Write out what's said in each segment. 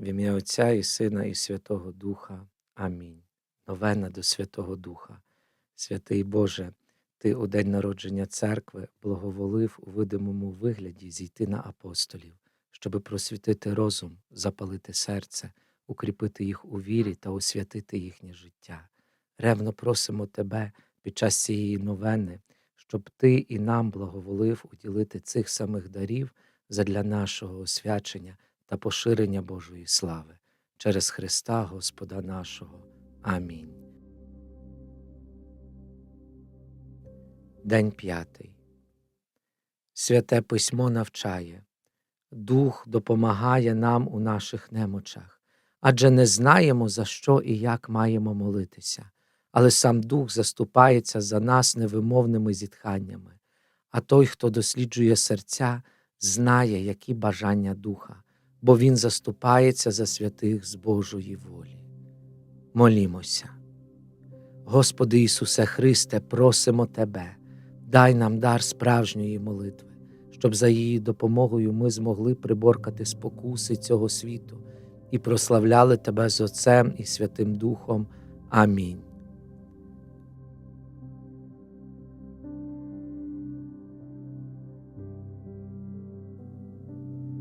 В ім'я Отця і Сина, і Святого Духа. Амінь. Новена до Святого Духа. Святий Боже, Ти у день народження церкви благоволив у видимому вигляді зійти на апостолів, щоби просвітити розум, запалити серце, укріпити їх у вірі та освятити їхнє життя. Ревно просимо Тебе під час цієї новени, щоб Ти і нам благоволив уділити цих самих дарів задля нашого освячення та поширення Божої слави через Христа Господа нашого. Амінь. День п'ятий. Святе письмо навчає. Дух допомагає нам у наших немочах, адже не знаємо, за що і як маємо молитися, але сам Дух заступається за нас невимовними зітханнями, а той, хто досліджує серця, знає, які бажання Духа, бо Він заступається за святих з Божої волі. Молімося. Господи Ісусе Христе, просимо Тебе, дай нам дар справжньої молитви, щоб за її допомогою ми змогли приборкати спокуси цього світу і прославляли Тебе з Отцем і Святим Духом. Амінь.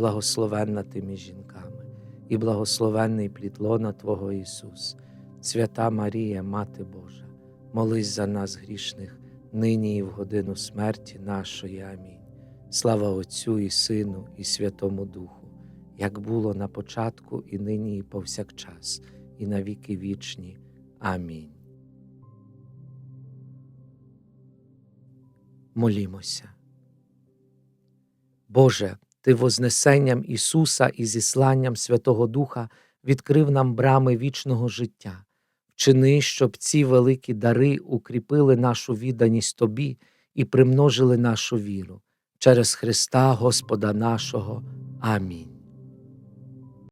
благословенна ти між жінками, і благословенний плід лона Твого Ісус, свята Марія, Мати Божа, молись за нас грішних, нині і в годину смерті нашої. Амінь. Слава Отцю і Сину, і Святому Духу, як було на початку, і нині, і повсякчас, і на віки вічні. Амінь. Молімося. Боже, Ти вознесенням Ісуса і зісланням Святого Духа відкрив нам брами вічного життя. Вчини, щоб ці великі дари укріпили нашу відданість Тобі і примножили нашу віру через Христа Господа нашого. Амінь.